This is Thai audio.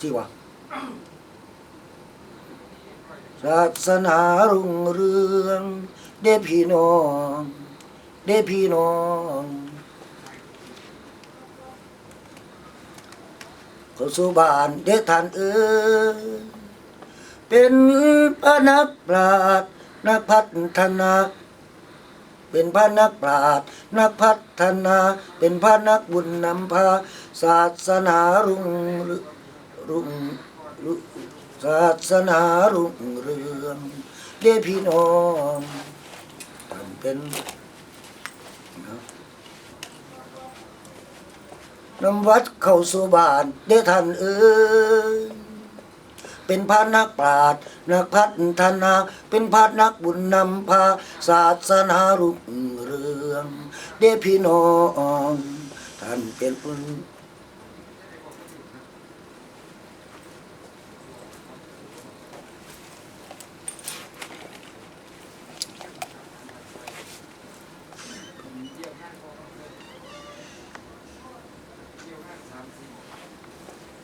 ที่วะศาสนารุ่งเรือง เด้พี่น้อง เด้พี่น้องเข้าสู่บ้านเด้ท่านเอ้ยเป็นพระนักปราชญ์นักพัฒนาเป็นพระนักปราชญ์นักพัฒนา เป็นพระนักบุญนำพาศาสนารุ่งเรือง รุ่งศาสนารุ่งเรืองเด้พี่น้องท่านเป็นนำวัดเข้าสู่บ้านเด้ท่านเอ้ยเป็นพระนักปราชญ์นักพัฒนา เป็นพระนักบุญนำพาศาสนารุ่งเรืองเด้พี่น้องท่านเป็นผู้